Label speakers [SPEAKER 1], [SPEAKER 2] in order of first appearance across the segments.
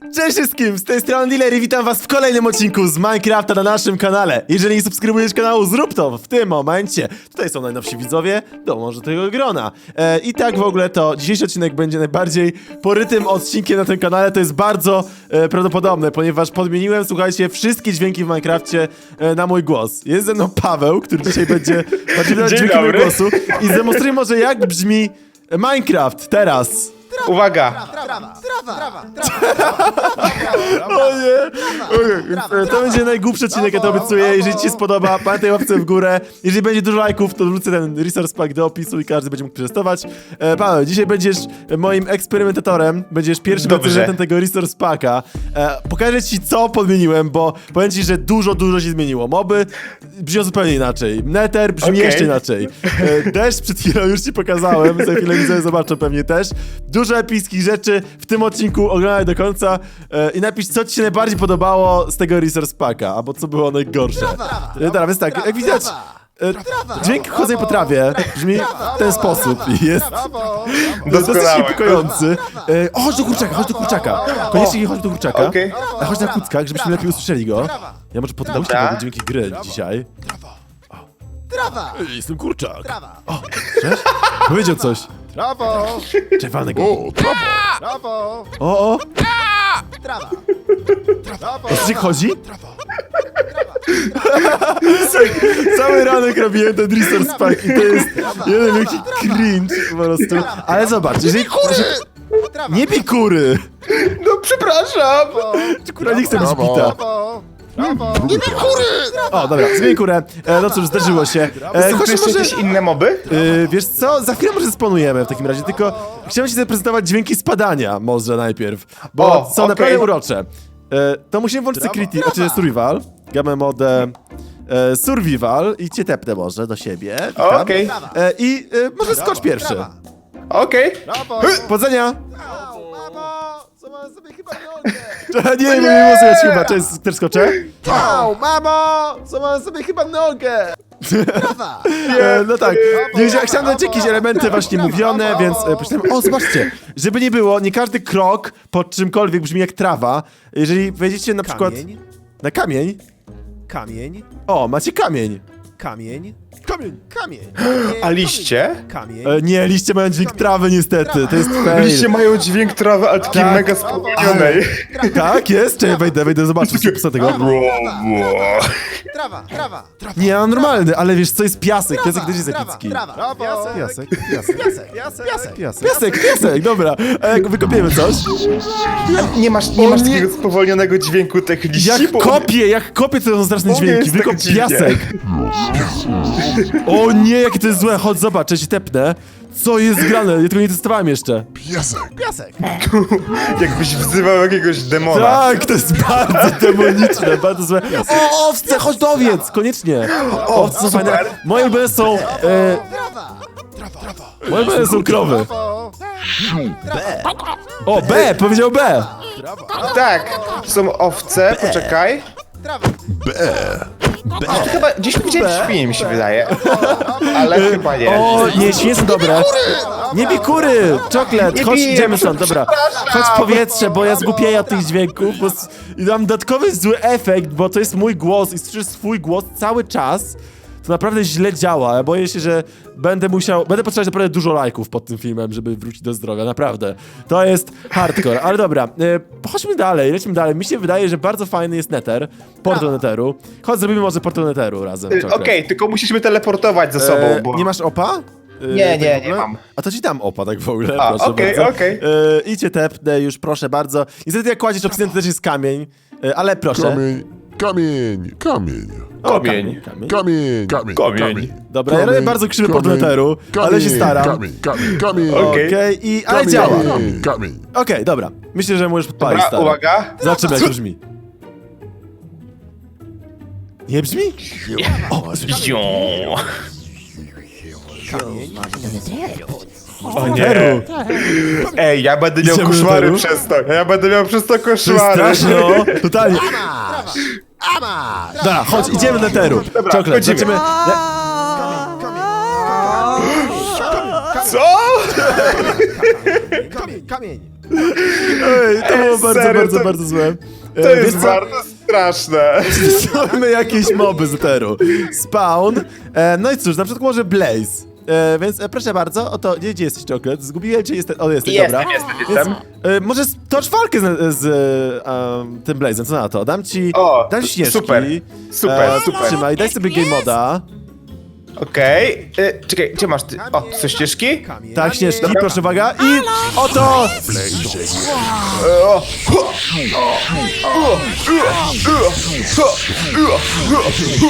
[SPEAKER 1] Cześć wszystkim, z tej strony Dealer i witam was w kolejnym odcinku z Minecrafta na naszym kanale. Jeżeli nie subskrybujesz kanału, zrób to w tym momencie. Tutaj są najnowsi widzowie, dołącz do tego grona. E, I tak w ogóle to dzisiejszy odcinek będzie najbardziej porytym odcinkiem na tym kanale. To jest bardzo e, prawdopodobne, ponieważ podmieniłem, słuchajcie, wszystkie dźwięki w Minecrafcie e, na mój głos. Jest ze mną Paweł, który dzisiaj będzie bardziej dźwięki mojego
[SPEAKER 2] dobry.
[SPEAKER 1] głosu i zdemonstruje może jak brzmi Minecraft teraz.
[SPEAKER 2] Uwaga!
[SPEAKER 1] O nie! Ojej, To będzie najgłupszy odcinek, ja to obiecuję. Jeżeli ci się spodoba, pamiętaj łapce w górę. Jeżeli będzie dużo lajków, to wrzucę ten resource pack do opisu i każdy będzie mógł przetestować. E, Paweł, dzisiaj będziesz moim eksperymentatorem. Będziesz pierwszym
[SPEAKER 2] Dobrze.
[SPEAKER 1] recenzentem tego resource packa. E, pokażę ci, co podmieniłem, bo powiem ci, że dużo, dużo się zmieniło. Moby brzmią zupełnie inaczej. Nether brzmi
[SPEAKER 2] Okej.
[SPEAKER 1] jeszcze inaczej. E, deszcz przed chwilą już ci pokazałem. Za chwilę widzę, zobaczą pewnie też. Dużo epickich rzeczy w tym odcinku. Oglądaj do końca e, i napisz, co ci się najbardziej podobało z tego resource packa, albo co było najgorsze. E, Dobra, więc tak, jak widać, e, dźwięk chodzenia po trawie brzmi w ten sposób i jest dosyć
[SPEAKER 2] Doskonałe.
[SPEAKER 1] niepokojący. E, o, chodź do kurczaka, chodź do kurczaka. Koniecznie chodź do kurczaka.
[SPEAKER 2] Okej.
[SPEAKER 1] A chodź na kuckach, żebyśmy lepiej usłyszeli go. Ja może potem nauczę
[SPEAKER 2] Dobra.
[SPEAKER 1] dźwięki gry dzisiaj.
[SPEAKER 3] Trawa!
[SPEAKER 1] Ej, Jestem kurczak.
[SPEAKER 3] Trawa!
[SPEAKER 1] O? Powiedział coś.
[SPEAKER 3] Brawo!
[SPEAKER 1] Czerwanego.
[SPEAKER 3] Brawo!
[SPEAKER 1] O, o,
[SPEAKER 3] Trawa! Brawo!
[SPEAKER 1] o co ci chodzi? Cały ranek robiłem ten resource pack i to jest jeden wielki cringe po prostu. Ale zobacz, jeżeli...
[SPEAKER 3] Trawa!
[SPEAKER 1] Nie bij kury!
[SPEAKER 2] No przepraszam!
[SPEAKER 1] Kura nie chce być bita.
[SPEAKER 3] Brawo! Brawo! Nie bij kury!
[SPEAKER 1] O, dobra, zmień kurę. E, no cóż, zdarzyło się. E,
[SPEAKER 2] jeszcze
[SPEAKER 1] może...
[SPEAKER 2] jakieś inne moby?
[SPEAKER 1] E, wiesz co, za chwilę może spanujemy w takim razie, tylko chciałem ci zaprezentować dźwięki spadania może najpierw, bo
[SPEAKER 2] O,
[SPEAKER 1] są
[SPEAKER 2] okej.
[SPEAKER 1] naprawdę urocze. E, to musimy włączyć security, znaczy survival, gamę modę e, survival i cię tepnę może do siebie. witam.
[SPEAKER 2] Okej,
[SPEAKER 1] E, I e, może skocz pierwszy.
[SPEAKER 2] Okej.
[SPEAKER 3] Brawo!
[SPEAKER 1] Powodzenia!
[SPEAKER 3] Co mam sobie chyba nogę?
[SPEAKER 1] nie, nie, nie, nie głosuję chyba, cześć, też skoczę?
[SPEAKER 3] Au, mamo! Co mam sobie chyba nogę? Trawa!
[SPEAKER 1] E, no tak, nie, wiedziałem- chciałem dać jakieś elementy właśnie mówione, więc e, pomyślałem, o zobaczcie, żeby nie było, nie każdy krok pod czymkolwiek brzmi jak trawa. Jeżeli wejdziecie na przykład
[SPEAKER 4] Kamień,
[SPEAKER 1] na kamień,
[SPEAKER 4] kamień,
[SPEAKER 1] o, macie kamień.
[SPEAKER 4] kamień,
[SPEAKER 3] Kamień! Kamień!
[SPEAKER 2] A liście?
[SPEAKER 4] kamień.
[SPEAKER 1] E, nie, liście mają dźwięk trawy niestety, to jest
[SPEAKER 2] Liście
[SPEAKER 1] fail.
[SPEAKER 2] mają dźwięk trawy, ale takiej
[SPEAKER 1] Tak.
[SPEAKER 2] mega spowolnionej.
[SPEAKER 1] Tak, jest? Czekaj, wejdę, wejdę, zobaczę, co tego.
[SPEAKER 3] Trawa! Trawa!
[SPEAKER 1] Nie, no normalny, ale wiesz co, jest piasek, piasek też jest
[SPEAKER 3] Trawa!
[SPEAKER 1] epicki.
[SPEAKER 3] Trawa! Brawo!
[SPEAKER 1] Piasek, piasek,
[SPEAKER 3] Piasek! Piasek! Piasek!
[SPEAKER 1] piasek, piasek, piasek, dobra. Jak wykopiemy coś?
[SPEAKER 2] Nie masz, nie masz
[SPEAKER 1] nie.
[SPEAKER 2] takiego spowolnionego dźwięku tych liści?
[SPEAKER 1] Jak
[SPEAKER 2] bo-
[SPEAKER 1] kopię, jak kopię, to są straszne dźwięki.
[SPEAKER 2] jest tak
[SPEAKER 1] Wykop
[SPEAKER 2] dziwnie.
[SPEAKER 1] piasek. O nie, jakie to jest złe. Chodź, zobacz, ja ci tepnę. Co jest grane? Ja tego nie testowałem jeszcze.
[SPEAKER 3] Piasek!
[SPEAKER 2] Jakbyś wzywał jakiegoś demona.
[SPEAKER 1] Tak, to jest bardzo demoniczne, bardzo złe. O, owce, chodź do owiec, koniecznie. Owce są fajne. Moje ulubione są... E,
[SPEAKER 3] Trawa!
[SPEAKER 1] moje ulubione są krowy.
[SPEAKER 3] Brawo!
[SPEAKER 1] O, B, powiedział B.
[SPEAKER 2] Tak, są owce, poczekaj.
[SPEAKER 3] Trawa!
[SPEAKER 2] A, chyba gdzieś widziałem świnie, mi się wydaje. Ale chyba nie.
[SPEAKER 1] O, nie, są dobre. Nie bij kury! Czoklet, chodź, idziemy stąd, dobra. Chodź w powietrze, bo ja zgłupieję od tych dźwięków, bo s- i dam dodatkowy zły efekt, bo to jest mój głos i słyszysz swój głos cały czas. To naprawdę źle działa. Ja boję się, że będę musiał, będę potrzebować naprawdę dużo lajków pod tym filmem, żeby wrócić do zdrowia, naprawdę. To jest hardcore, ale dobra, e, chodźmy dalej, lecimy dalej. Mi się wydaje, że bardzo fajny jest Nether, portal Netheru. Chodź, zrobimy może portal Netheru razem.
[SPEAKER 2] Y,
[SPEAKER 1] Czoklet.
[SPEAKER 2] Okej, tylko musimy teleportować ze sobą,
[SPEAKER 1] E,
[SPEAKER 2] bo...
[SPEAKER 1] Nie masz opa? E,
[SPEAKER 2] Nie,
[SPEAKER 1] tak
[SPEAKER 2] nie, nie mam.
[SPEAKER 1] A to ci dam opa tak w ogóle,
[SPEAKER 2] A,
[SPEAKER 1] proszę
[SPEAKER 2] okej,
[SPEAKER 1] bardzo.
[SPEAKER 2] okej.
[SPEAKER 1] E, idźcie tepnę już, proszę bardzo. Niestety jak kładziesz obsydian, to też jest kamień, e, ale proszę.
[SPEAKER 5] Kamień, kamień, kamień,
[SPEAKER 1] O,
[SPEAKER 2] Kamień.
[SPEAKER 1] kamień.
[SPEAKER 5] kamień, kamień,
[SPEAKER 2] Kamień.
[SPEAKER 1] Dobra, ja robię bardzo krzywy pod neteru, ale się staram.
[SPEAKER 5] Kamień, kamień, kamień,
[SPEAKER 2] Okej.
[SPEAKER 1] I ale
[SPEAKER 5] kamień,
[SPEAKER 1] działa.
[SPEAKER 5] Kamień, kamień.
[SPEAKER 1] Okej, dobra. Myślę, że możesz podpalić,
[SPEAKER 2] Dobra,
[SPEAKER 1] stary.
[SPEAKER 2] uwaga.
[SPEAKER 1] Zobaczymy, jak brzmi. Nie brzmi?
[SPEAKER 2] O nie. Ej, ja będę miał
[SPEAKER 1] Idziemy do
[SPEAKER 2] koszmary przez to. Ja będę miał przez to koszmary.
[SPEAKER 1] straszne, o, totalnie.
[SPEAKER 3] Masz! A masz!
[SPEAKER 1] Dobra, chodź, idziemy do neteru.
[SPEAKER 2] Dobra,
[SPEAKER 1] Czoklet,
[SPEAKER 2] chodzimy. Co?
[SPEAKER 3] Kamień! Kamień!
[SPEAKER 1] Ej, to było bardzo,
[SPEAKER 2] serio,
[SPEAKER 1] bardzo,
[SPEAKER 2] to-
[SPEAKER 1] bardzo złe.
[SPEAKER 2] To jest
[SPEAKER 1] co?
[SPEAKER 2] bardzo straszne.
[SPEAKER 1] Mamy jakieś moby z Eteru. Spawn. E, no i cóż, na przykład może Blaze. E, więc e, proszę bardzo, oto, gdzie, gdzie jesteś, Czoklet? Zgubiłem cię, jestem, o jesteś,
[SPEAKER 2] Jestem,
[SPEAKER 1] dobra.
[SPEAKER 2] jestem,
[SPEAKER 1] Więc,
[SPEAKER 2] jestem.
[SPEAKER 1] e, może z- tocz walkę z, z e, um, tym Blazem, co na to? Dam ci,
[SPEAKER 2] O,
[SPEAKER 1] dam ci śnieżki.
[SPEAKER 2] super, super,
[SPEAKER 1] e,
[SPEAKER 2] super.
[SPEAKER 1] Trzymaj, daj sobie game moda.
[SPEAKER 2] Okej. Y, Czekaj, gdzie masz ty? O, są ścieżki?
[SPEAKER 1] Tak, śnieżki, proszę uwaga. I oto!
[SPEAKER 2] O.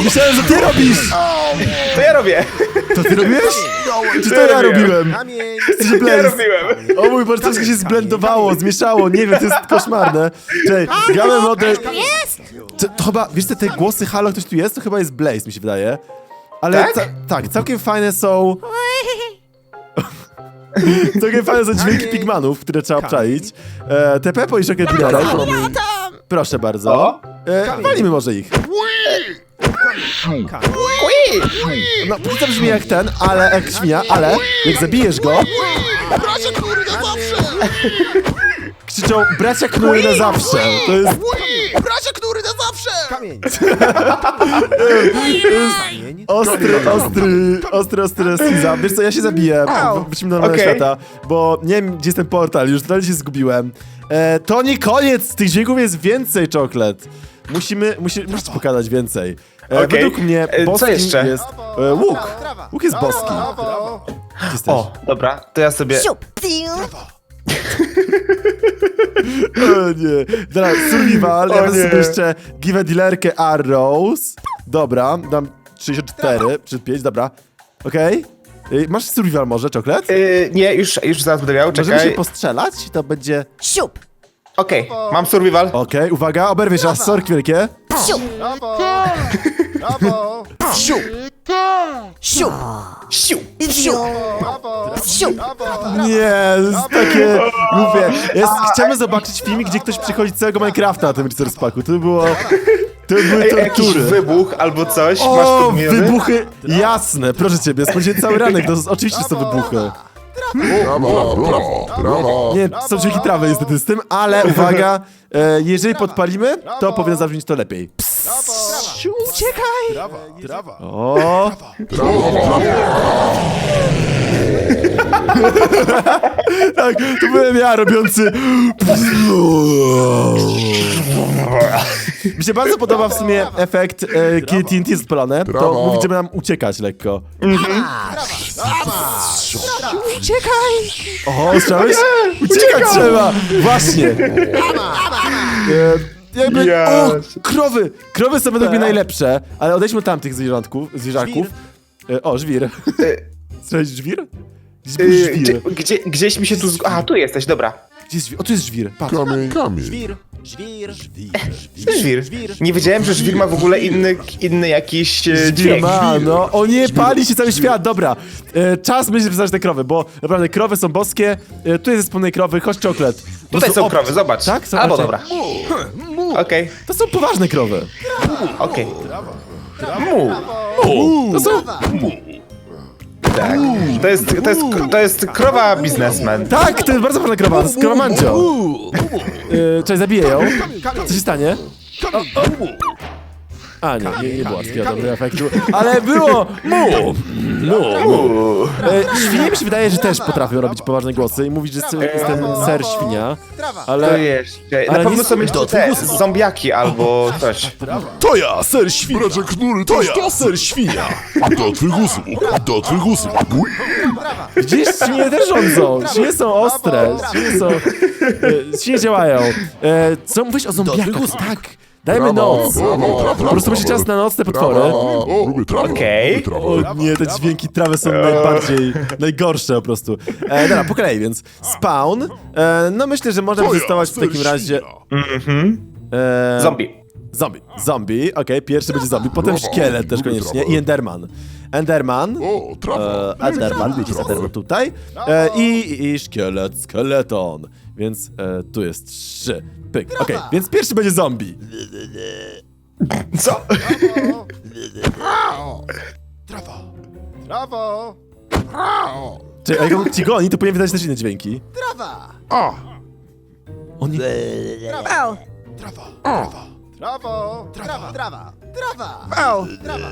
[SPEAKER 1] Myślałem, że ty robisz!
[SPEAKER 2] To ja robię.
[SPEAKER 1] To ty robiłeś? Czy to
[SPEAKER 2] Ja robiłem.
[SPEAKER 1] Jesteś
[SPEAKER 2] Ja robiłem.
[SPEAKER 1] O mój Boże, troszkę się zblendowało, zmieszało, nie wiem, to jest koszmarne. Czekaj, gramy model... To, to chyba, wiesz co, te głosy halo, ktoś tu jest? To chyba jest Blaze, mi się wydaje. Ale
[SPEAKER 2] Tak?
[SPEAKER 1] ca tak, całkiem fajne są... całkiem fajne są dźwięki pigmanów, które trzeba obczaić. E, te Pepo i Shocker Dealerek. Proszę bardzo. E, walimy może ich. No, co brzmi jak ten, ale jak świnia, ale jak zabijesz go... Krzyczą bracia knury na zawsze. To jest...
[SPEAKER 4] Kamień. Kamień.
[SPEAKER 1] Ostry, ostry, ostry, ostry skiza. Wiesz co, ja się zabiję. Wrócimy do normalnego
[SPEAKER 2] Okej.
[SPEAKER 1] świata, bo nie wiem, gdzie jest ten portal, już totalnie się zgubiłem. E, to nie koniec, tych dźwięków jest więcej, czoklet. Musimy, musi, musisz pokazać więcej. E,
[SPEAKER 2] Okej.
[SPEAKER 1] Według mnie
[SPEAKER 2] E, co
[SPEAKER 1] boskim
[SPEAKER 2] jeszcze?
[SPEAKER 1] jest e, łuk. Łuk jest boski.
[SPEAKER 4] Brawo.
[SPEAKER 1] Gdzie jesteś?
[SPEAKER 2] O, dobra, to ja sobie...
[SPEAKER 1] O nie. Dobra, survival, ja
[SPEAKER 2] O
[SPEAKER 1] bym
[SPEAKER 2] nie.
[SPEAKER 1] sobie jeszcze give a dealerkę arrows. Dobra, dam 64 czy 5, dobra. Okej. Y, Masz survival może, czoklet?
[SPEAKER 2] Y, nie, już, już zaraz będę miał,
[SPEAKER 1] Możemy się
[SPEAKER 2] czekaj.
[SPEAKER 1] postrzelać? To będzie...
[SPEAKER 6] Siup!
[SPEAKER 2] Okej, mam survival.
[SPEAKER 1] Okej, uwaga, oberwiesz aż sorki wielkie.
[SPEAKER 6] Siup!
[SPEAKER 4] Brawo. Brawo.
[SPEAKER 6] Siup!
[SPEAKER 2] Siu!
[SPEAKER 6] Siup!
[SPEAKER 4] Brawo.
[SPEAKER 6] Siup!
[SPEAKER 1] Nie, to jest takie głupie. Jest, chciałbym zobaczyć filmik, gdzie ktoś przychodzi z całego Minecrafta na tym Resource Packu. To by było... To by były
[SPEAKER 2] Ej, jakiś
[SPEAKER 1] tortury.
[SPEAKER 2] wybuch albo coś, masz
[SPEAKER 1] O,
[SPEAKER 2] podmiany?
[SPEAKER 1] wybuchy! Jasne, proszę ciebie, spędziłem cały ranek, to oczywiście są wybuchy.
[SPEAKER 5] Brawo, brawo, brawo.
[SPEAKER 1] Nie, są dźwięki trawy niestety z tym, ale uwaga, e, jeżeli podpalimy, to powinno zabrzmieć to lepiej.
[SPEAKER 4] Uciekaj. Brawa. Brawa.
[SPEAKER 1] O! tak, to byłem ja robiący. Mi się bardzo podoba w sumie efekt, e, kiedy TNT jest odpalone, to
[SPEAKER 5] Brawo.
[SPEAKER 1] mówi, żeby nam uciekać lekko.
[SPEAKER 4] Uciekaj.
[SPEAKER 1] O, słyszałeś? Uciekać trzeba! Właśnie! E, jakby,
[SPEAKER 2] Yes.
[SPEAKER 1] o, krowy! Krowy są według mnie najlepsze, ale odejdźmy od tamtych zwierzątków, zwierzaków. E, o, żwir. Słyszałeś żwir? Gdzieś był
[SPEAKER 2] Y, gdzie,
[SPEAKER 1] żwir.
[SPEAKER 2] gdzie, gdzieś mi się tu... A, tu jesteś, dobra.
[SPEAKER 1] Gdzie jest żwir? O, tu jest żwir, patrz.
[SPEAKER 5] Kamień, kamień.
[SPEAKER 4] Żwir. Żwir. Żwir.
[SPEAKER 2] Żwir.
[SPEAKER 4] Żwir.
[SPEAKER 2] Nie wiedziałem, że żwir ma w ogóle inny, inny jakiś e,
[SPEAKER 1] Żwir
[SPEAKER 2] dźwięk.
[SPEAKER 1] ma, no. O nie, pali się cały świat, dobra. E, czas myślę wysłać te krowy, bo naprawdę krowy są boskie. E, tu jest zespół krowy, chodź czoklet. Po
[SPEAKER 2] Tutaj
[SPEAKER 1] prostu
[SPEAKER 2] są
[SPEAKER 1] ob-
[SPEAKER 2] krowy, zobacz.
[SPEAKER 1] Tak? Są-
[SPEAKER 2] Albo dobra. Okej,
[SPEAKER 1] To są poważne krowy.
[SPEAKER 2] okej. Mu.
[SPEAKER 1] To są...
[SPEAKER 2] Tak. To jest, to jest, to jest krowa biznesmen.
[SPEAKER 1] Tak, to jest bardzo ważna krowa, to jest krowa Mancio. Yy, Cześć, zabiję ją. Co się stanie? A, nie, nie, nie było takiego dobrego efektu. Ale było! Mu! Mu! mu. E, świnie mi się wydaje, że też potrafią robić poważne głosy i mówić, że jest jest ten ser świnia.
[SPEAKER 2] To
[SPEAKER 1] Ale...
[SPEAKER 2] jeszcze. Na
[SPEAKER 1] Ale
[SPEAKER 2] pewno
[SPEAKER 1] nie-
[SPEAKER 2] są jeszcze te zombiaki albo coś.
[SPEAKER 5] To ja, ser świnia. Knury, to ja, ser świnia. Do twych usług, do twych usług.
[SPEAKER 1] Widzisz, świnie też rządzą. Świnie są ostre. Świnie są... E, świnie działają. E, co mówisz o zombiakach? Tak. Dajmy noc. Po prostu będzie czas na nocne potwory.
[SPEAKER 2] Okej.
[SPEAKER 1] O nie, te dźwięki trawy są najbardziej, najgorsze po prostu. E, dobra, po kolei, więc spawn. E, no myślę, że można wystosować w takim razie...
[SPEAKER 5] świnia.
[SPEAKER 1] E,
[SPEAKER 2] Zombie.
[SPEAKER 1] Zombie. Zombie, okej, pierwszy będzie zombie, potem szkielet też koniecznie i Enderman. Enderman.
[SPEAKER 5] O, trawa.
[SPEAKER 1] E, Enderman, widzicie Enderman tutaj. E, i, I szkielet, skeleton. Więc e, tu jest trzy. Pyk. Okej, więc pierwszy będzie zombie.
[SPEAKER 2] Co?
[SPEAKER 4] Brawo.
[SPEAKER 1] Czyli jak on ci goni, to powinien wydać też inne dźwięki.
[SPEAKER 4] Brawa.
[SPEAKER 5] A,
[SPEAKER 1] O nie.
[SPEAKER 4] Trawa, trawa,
[SPEAKER 3] Brawo!
[SPEAKER 4] trawa, trawa, trawa.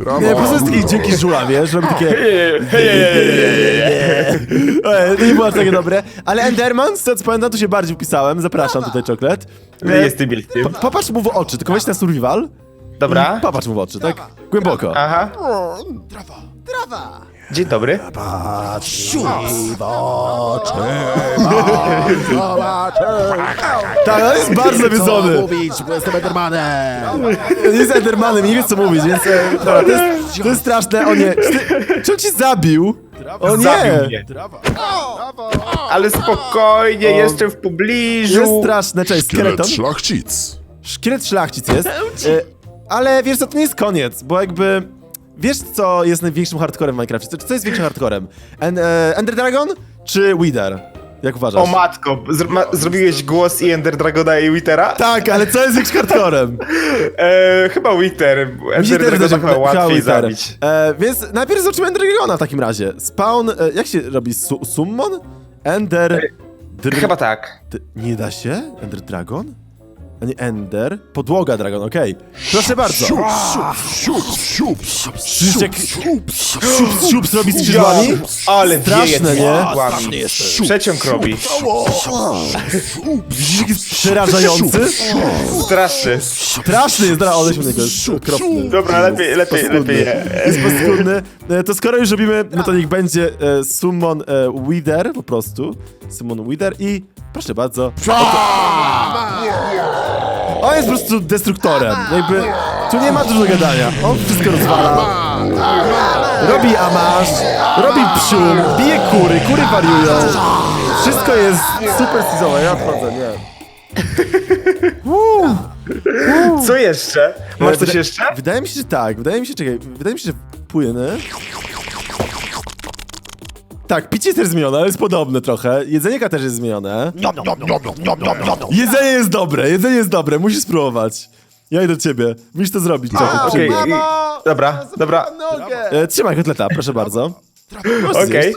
[SPEAKER 1] Nie, po prostu jest taki dzięki żula, wiesz, robi takie... Ej, to nie było aż takie dobre. Ale Enderman, z tego co pamiętam, tu się bardziej wpisałem. Zapraszam tutaj, czoklet. E,
[SPEAKER 2] Jestem wielkim.
[SPEAKER 1] po- Popatrz mu w oczy, tylko weź na survival.
[SPEAKER 2] Dobra.
[SPEAKER 1] Popatrz mu w oczy, tak? Głęboko.
[SPEAKER 2] Aha.
[SPEAKER 4] Trawa, trawa.
[SPEAKER 2] Dzień dobry.
[SPEAKER 1] Tak, on jest bardzo nawiedzony.
[SPEAKER 3] mówić, bo jestem Endermanem!
[SPEAKER 1] Jest Endermanem i nie wie co mówić, więc... e, Dobra, to jest, to jest straszne. O nie. Czy on ci zabił? O nie!
[SPEAKER 2] Zabił mnie.
[SPEAKER 4] Trawa.
[SPEAKER 2] Ale spokojnie, jestem w pobliżu.
[SPEAKER 1] Jest straszne. Cześć,
[SPEAKER 5] Szkielet
[SPEAKER 1] skeleton.
[SPEAKER 5] szlachcic.
[SPEAKER 1] Szkielet szlachcic jest. E, ale wiesz co, to nie jest koniec, bo jakby... Wiesz co jest największym hardcorem w Minecrafcie? Co, co jest większym hardcorem? En, e, Ender Dragon czy Wither? Jak uważasz?
[SPEAKER 2] O matko, zr ma zrobiłeś głos i Ender Dragona i Wittera?
[SPEAKER 1] tak, ale co jest większym hardcorem?
[SPEAKER 2] E, chyba.
[SPEAKER 1] Mi się
[SPEAKER 2] Ender
[SPEAKER 1] też
[SPEAKER 2] Dragona chyba łatwiej
[SPEAKER 1] Wither.
[SPEAKER 2] zabić.
[SPEAKER 1] E, więc najpierw zobaczymy Ender Dragona w takim razie. Spawn, e, jak się robi? Su summon? Ender... Dr
[SPEAKER 2] Chyba tak.
[SPEAKER 1] D- nie da się? Ender Dragon? A nie Ender? Podłoga Dragon, okej. Proszę bardzo.
[SPEAKER 5] Siup, siup, siup, siup,
[SPEAKER 1] Słyszycie, jak
[SPEAKER 5] siup,
[SPEAKER 1] siup, siup zrobi skrzydłami?
[SPEAKER 2] Ale
[SPEAKER 1] Straszne,
[SPEAKER 2] wieje
[SPEAKER 1] nie?
[SPEAKER 2] skrzydłami. Przeciąg robi.
[SPEAKER 1] Widzisz, jak jest przerażający?
[SPEAKER 2] Straszny.
[SPEAKER 1] Straszny jest, dobra, odejdź od niego, jest okropny.
[SPEAKER 2] Dobra, lepiej, lepiej,
[SPEAKER 1] Paskudny.
[SPEAKER 2] lepiej nie.
[SPEAKER 1] Jest paskudny. E, To skoro już robimy, no to niech będzie e, Summon e, Wither, po prostu. Summon Wither i proszę bardzo. On jest po prostu destruktorem. Jakby, tu nie ma dużo gadania. On wszystko rozwala. Robi amasz, robi psium, bije kury, kury wariują. Wszystko jest super seasowe, ja wchodzę, nie.
[SPEAKER 2] Co jeszcze? Masz
[SPEAKER 1] E,
[SPEAKER 2] coś
[SPEAKER 1] wyda-
[SPEAKER 2] jeszcze?
[SPEAKER 1] Wydaje mi się, że tak. Wydaje mi się, czekaj, wydaje mi się, że płyny. Tak, picie jest też zmienione, ale jest podobne trochę. Jedzenie też jest zmienione. Jedzenie jest dobre, jedzenie jest dobre, musisz spróbować. Ja idę do ciebie, musisz to zrobić. Czekaj,
[SPEAKER 2] i- dobra, dobra,
[SPEAKER 3] Nogę!
[SPEAKER 1] E, Trzymaj kotleta, proszę bardzo.
[SPEAKER 2] Okej.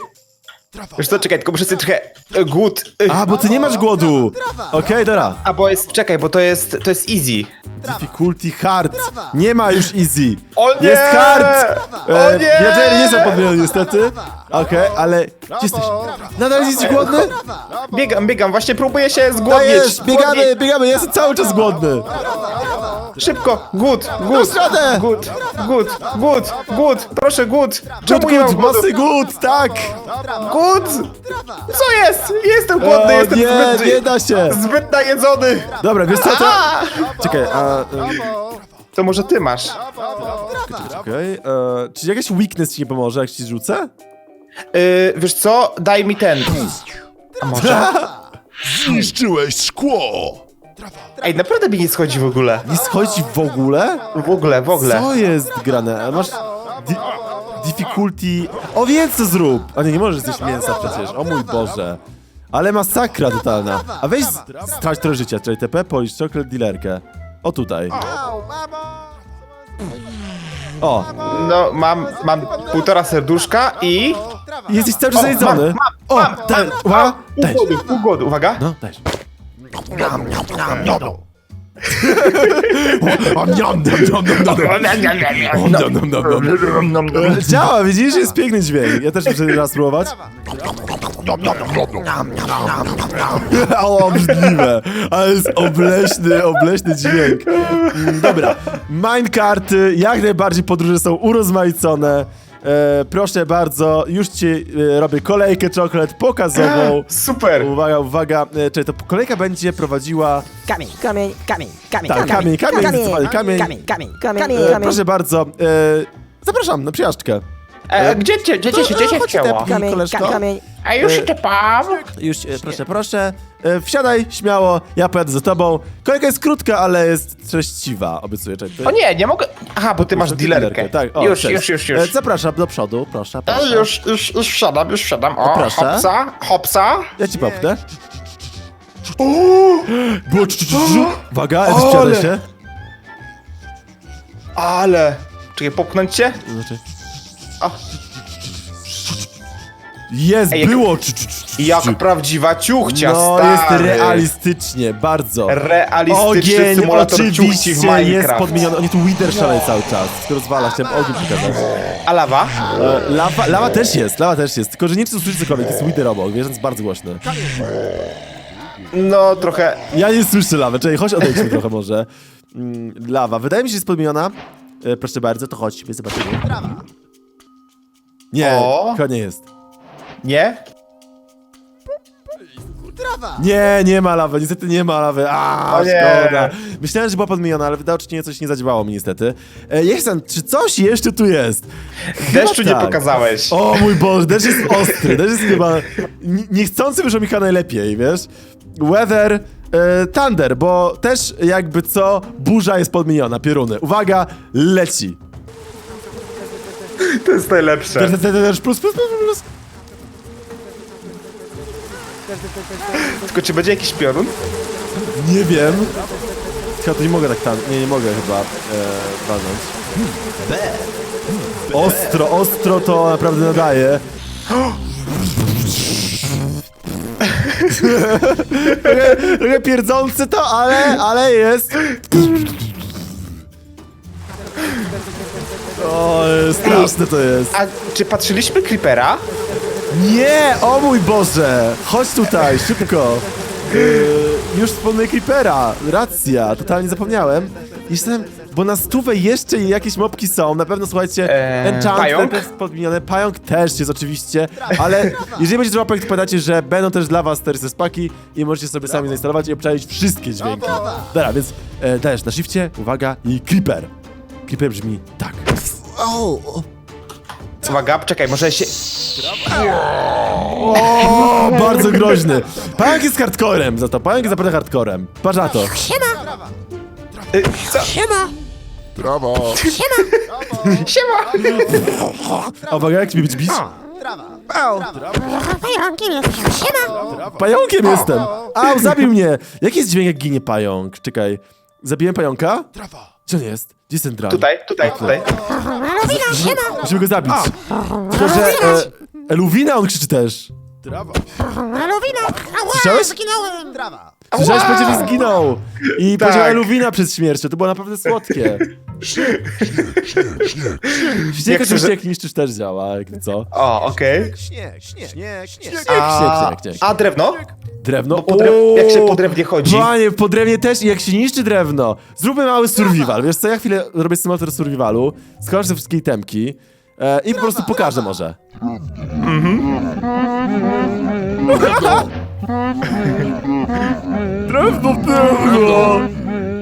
[SPEAKER 1] Zjeść.
[SPEAKER 2] Wiesz co, czekaj, tylko muszę sobie trochę e, głód. e,
[SPEAKER 1] A, bo ty nie masz głodu. Okej, dobra.
[SPEAKER 2] A bo jest, czekaj, bo to jest, to jest easy.
[SPEAKER 1] Difficulty hard. Nie ma już easy.
[SPEAKER 2] O nie!
[SPEAKER 1] Jest hard!
[SPEAKER 2] O nie!
[SPEAKER 1] Villagery nie są podmienione niestety. Okej, ale... Gdzie jesteś? Nadal jesteś głodny?
[SPEAKER 2] Biegam, biegam, właśnie próbuję się zgłodnić.
[SPEAKER 1] Dajesz, biegamy,
[SPEAKER 2] Zgłodnić.
[SPEAKER 1] biegamy, jestem cały czas głodny.
[SPEAKER 2] Szybko, głód, głód,
[SPEAKER 1] radę!
[SPEAKER 2] głód, głód, głód, głód, proszę głód. Czemu nie mam
[SPEAKER 1] Good,
[SPEAKER 2] głodu?
[SPEAKER 1] masy good, tak!
[SPEAKER 2] Głód! Co jest? Jestem głodny,
[SPEAKER 1] O,
[SPEAKER 2] jestem
[SPEAKER 1] nie,
[SPEAKER 2] zbyt,
[SPEAKER 1] nie da się.
[SPEAKER 2] zbyt najedzony.
[SPEAKER 1] Dobra, wiesz co, to... Czekaj, a...
[SPEAKER 2] To może ty masz.
[SPEAKER 1] Okej, e, czy jakaś weakness ci nie pomoże, jak ci rzucę?
[SPEAKER 2] Yy, wiesz co, daj mi ten. A może?
[SPEAKER 5] Zniszczyłeś szkło.
[SPEAKER 2] Ej, naprawdę mi nie schodzi w ogóle.
[SPEAKER 1] Nie schodzi w ogóle?
[SPEAKER 2] W ogóle, w ogóle.
[SPEAKER 1] Co jest grane? A Masz... Di difficulty... O, więc co zrób! A nie, nie możesz zjeść mięsa przecież, o mój Boże. Ale masakra totalna. A weź z- strać trochę życia, czyli TP, policz chocolate dealerkę. O tutaj. O,
[SPEAKER 2] No, mam, mam półtora serduszka i...
[SPEAKER 1] jesteś cały czas. O, ten, ła,
[SPEAKER 2] Pół
[SPEAKER 1] dajesz.
[SPEAKER 2] głodu, pół głodu, uwaga.
[SPEAKER 1] No, dajesz. Działa, widzisz? Jest piękny dźwięk. Ja też muszę raz spróbować. O, obrzydliwe. Ale jest obleśny, obleśny dźwięk. Mm, Dobra. Minecarty, jak najbardziej podróże są urozmaicone. E, proszę bardzo, już ci e, robię kolejkę czoklet pokazową.
[SPEAKER 2] Super.
[SPEAKER 1] Uwaga, uwaga, e, czyli to kolejka będzie prowadziła...
[SPEAKER 6] Kamień, kamień, kamień, kamień,
[SPEAKER 1] Tak, kamień, kamień, zdecydowanie kamień.
[SPEAKER 6] kamień, kamień, kamień, kamień,
[SPEAKER 1] E, proszę bardzo, e, zapraszam na przyjażdżkę.
[SPEAKER 2] E, gdzie cię, gdzie cię, gdzie cię chciało?
[SPEAKER 6] kamień,
[SPEAKER 1] koleżko.
[SPEAKER 6] kamień.
[SPEAKER 2] A już się tepam.
[SPEAKER 1] Już, e, proszę, proszę. E, wsiadaj, śmiało, ja pojadę za tobą. Kolejka jest krótka, ale jest treściwa, obiecuję. Czekaj, ty-
[SPEAKER 2] O nie, nie mogę... Aha, bo ty masz dealerkę.
[SPEAKER 1] Tak, o,
[SPEAKER 2] już,
[SPEAKER 1] cześć.
[SPEAKER 2] już, już,
[SPEAKER 1] E,
[SPEAKER 2] już.
[SPEAKER 1] zapraszam do przodu, proszę,
[SPEAKER 2] E,
[SPEAKER 1] proszę.
[SPEAKER 2] już, już, już wsiadam, już wsiadam. O,
[SPEAKER 1] proszę.
[SPEAKER 2] hopsa, hopsa.
[SPEAKER 1] Ja ci popnę. Było czu, czu, czu, czu. Uwaga, też
[SPEAKER 2] Ale-
[SPEAKER 1] się.
[SPEAKER 2] Ale... Czekaj, popchnąć cię?
[SPEAKER 1] Znaczy...
[SPEAKER 2] O.
[SPEAKER 1] Jest,
[SPEAKER 2] Ej, jak-
[SPEAKER 1] było! Czu,
[SPEAKER 2] Jak prawdziwa ciuchcia,
[SPEAKER 1] No,
[SPEAKER 2] stary.
[SPEAKER 1] jest realistycznie, bardzo.
[SPEAKER 2] Realistyczny
[SPEAKER 1] Ogień
[SPEAKER 2] symulator ciuchci w
[SPEAKER 1] oczywiście jest
[SPEAKER 2] Minecraft.
[SPEAKER 1] podmieniony. Oni tu Wither szaleje cały czas. Tylko rozwala, chciałem ogień pokazać.
[SPEAKER 2] A lawa?
[SPEAKER 1] E, lawa, lawa też jest, lawa też jest. Tylko, że nie chcę usłyszeć cokolwiek, jest Wither obok, wiesz, jest bardzo głośny.
[SPEAKER 2] No, trochę...
[SPEAKER 1] Ja nie słyszę lawy, czekaj, chodź odejdźmy trochę może. Mm, lawa, wydaje mi się, że jest podmieniona. E, proszę bardzo, to chodźmy, zobaczymy.
[SPEAKER 4] Trawa.
[SPEAKER 1] Nie,
[SPEAKER 2] O.
[SPEAKER 1] chyba nie jest.
[SPEAKER 2] Nie?
[SPEAKER 4] Trawa.
[SPEAKER 1] Nie, nie ma lawy, niestety nie ma lawy. A,
[SPEAKER 2] O nie.
[SPEAKER 1] szkoda. Myślałem, że była podmieniona, ale widocznie coś nie zadziałało mi niestety. E, Jestem, czy coś jeszcze tu jest?
[SPEAKER 2] Deszczu nie
[SPEAKER 1] tak.
[SPEAKER 2] pokazałeś.
[SPEAKER 1] O mój Boże, deszcz jest ostry, deszcz jest chyba... ni- Niechcący wyszło mi chyba najlepiej, wiesz? Weather, e, Thunder, bo też jakby co, burza jest podmieniona, pioruny. Uwaga, leci.
[SPEAKER 2] To jest najlepsze.
[SPEAKER 1] Też, też, też, plus, plus, plus, plus.
[SPEAKER 2] Tylko czy będzie jakiś piorun?
[SPEAKER 1] Nie wiem. Chyba to nie mogę tak tam, nie, nie mogę chyba e, walnąć. Ostro, ostro to naprawdę nadaje. trochę, trochę pierdzący to, ale, ale jest. O, straszne to jest.
[SPEAKER 2] A czy patrzyliśmy Creepera?
[SPEAKER 1] Nie, o mój Boże! Chodź tutaj, szybko! Yy, już wspomnę Creepera, racja, totalnie zapomniałem. Jestem, bo na stówę jeszcze jakieś mopki są, na pewno słuchajcie,
[SPEAKER 2] Eee,
[SPEAKER 1] Enchant
[SPEAKER 2] pająk?
[SPEAKER 1] też jest podmieniony, Pająk też jest oczywiście, ale jeżeli będziecie łapek, to pamiętacie, że będą też dla was te spaki i możecie sobie sami zainstalować i obczaić wszystkie dźwięki. Dobra, więc e, dajesz na shifcie, uwaga, i Creeper. Creeper brzmi tak.
[SPEAKER 2] Uwaga, czekaj, może się...
[SPEAKER 1] O, bardzo groźny. Pająk jest hardcorem za to, pająk jest naprawdę hardcorem. Patrz na to.
[SPEAKER 2] Y, co?
[SPEAKER 5] Trawa.
[SPEAKER 2] Siema!
[SPEAKER 1] A uwaga, jak mi być bić?
[SPEAKER 4] Trawa.
[SPEAKER 1] Pająkiem jestem! Au, zabił mnie! Jaki jest dźwięk, jak ginie pająk? Czekaj. Zabiłem pająka?
[SPEAKER 5] Trawa.
[SPEAKER 1] Gdzie on jest? Gdzie jest ten dran?
[SPEAKER 2] Tutaj, tutaj, tutaj.
[SPEAKER 1] Musimy go zabić. Tylko, że... E, Eluwina on krzyczy też.
[SPEAKER 5] Trawa.
[SPEAKER 1] Słyszałeś?
[SPEAKER 4] Trawa.
[SPEAKER 1] Słyszałeś, powiedział, że zginął. I
[SPEAKER 2] Tak.
[SPEAKER 1] powiedział Eluwina przed śmiercią. To było naprawdę słodkie. Śnieg oczywiście jak niszczysz też działa, jak co?
[SPEAKER 2] O, okej.
[SPEAKER 4] Śnieg, śnieg, śnieg, śnieg.
[SPEAKER 2] A,
[SPEAKER 1] śnieg, śnieg.
[SPEAKER 2] a drewno?
[SPEAKER 1] Drewno.
[SPEAKER 2] Bo po drew...
[SPEAKER 1] O!
[SPEAKER 2] jak się po drewnie chodzi?
[SPEAKER 1] Panie, po drewnie też i jak się niszczy drewno. Zróbmy mały survival. Wiesz co, ja chwilę robię symulator survivalu, skończę te wszystkie itemki e, i po prostu pokażę może. Drewno, drewno!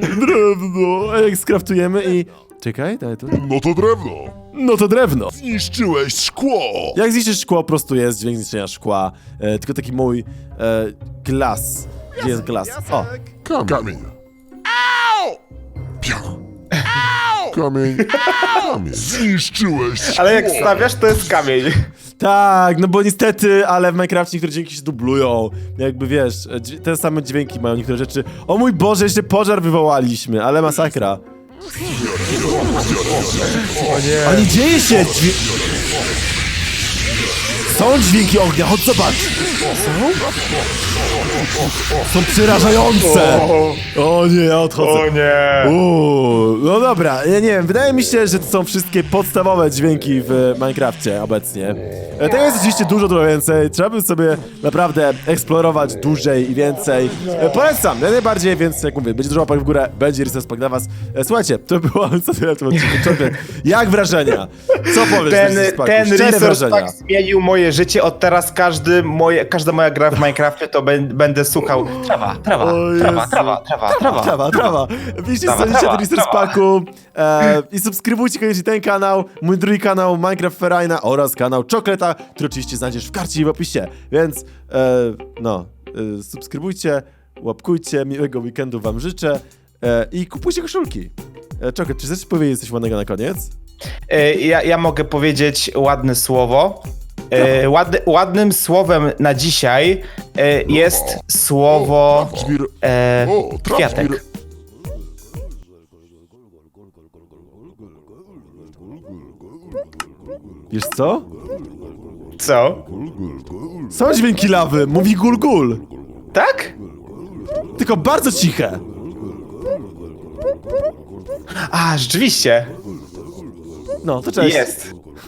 [SPEAKER 1] Drewno! A jak skraftujemy i... Czekaj, daj tu.
[SPEAKER 5] No to drewno.
[SPEAKER 1] No to drewno!
[SPEAKER 5] Zniszczyłeś szkło.
[SPEAKER 1] Jak zniszczysz szkło, po prostu jest dźwięk zniszczenia szkła. E, tylko taki mój e, glas. Gdzie jest glas? O,
[SPEAKER 5] Kamień. Kamień. Pia. Kamień. Kamień. Zniszczyłeś szkło.
[SPEAKER 2] Ale jak stawiasz, to jest kamień.
[SPEAKER 1] Tak, no bo niestety, ale w Minecrafcie niektóre dźwięki się dublują. Jakby wiesz, e, dźwię- te same dźwięki mają niektóre rzeczy. O mój Boże, jeszcze pożar wywołaliśmy, ale masakra. A nie dzieje się dźwię... Są dźwięki ognia, chodź zobacz! Są przerażające! O nie, ja odchodzę.
[SPEAKER 2] O nie.
[SPEAKER 1] Uuu, no dobra, ja nie wiem, wydaje mi się, że to są wszystkie podstawowe dźwięki w Minecrafcie obecnie. E, Tego jest oczywiście dużo, dużo więcej, trzeba by sobie naprawdę eksplorować dłużej i więcej. E, Polecam, jak najbardziej, więc jak mówię, będzie dużo łapek w górę, będzie respekt dla was. E, Słuchajcie, to było co tyle w tym odcinku. Człowiek, Jak wrażenia? Co powiesz
[SPEAKER 2] Ten,
[SPEAKER 1] Resource Packu?
[SPEAKER 2] ten
[SPEAKER 1] Szczere wrażenia.
[SPEAKER 2] pack zmienił moje życie. Od teraz każdy moje, każda moja gra w Minecrafcie to bę- będę słuchał. Trawa, trawa,
[SPEAKER 1] O
[SPEAKER 2] trawa,
[SPEAKER 1] Jezu.
[SPEAKER 2] trawa, trawa, trawa.
[SPEAKER 1] Trawa, trawa. Widzicie,
[SPEAKER 2] Trawa, trawa,
[SPEAKER 1] do Research
[SPEAKER 2] trawa.
[SPEAKER 1] Packu e, i subskrybujcie koniecznie ten kanał, mój drugi kanał Minecraft Ferajna oraz kanał Czokleta, który oczywiście znajdziesz w karcie i w opisie. Więc, e, no, e, subskrybujcie, łapkujcie, miłego weekendu wam życzę e, i kupujcie koszulki. E, Czoklet, czy chcesz powiedzieć coś ładnego na koniec?
[SPEAKER 2] E, Ja, ja mogę powiedzieć ładne słowo. E, ładny, ładnym słowem na dzisiaj e, jest słowo e, kwiatek.
[SPEAKER 1] Wiesz co?
[SPEAKER 2] Co?
[SPEAKER 1] Są dźwięki lawy, mówi gul gul.
[SPEAKER 2] Tak?
[SPEAKER 1] Tylko bardzo ciche.
[SPEAKER 2] A, rzeczywiście.
[SPEAKER 1] No, to cześć.
[SPEAKER 2] Jest.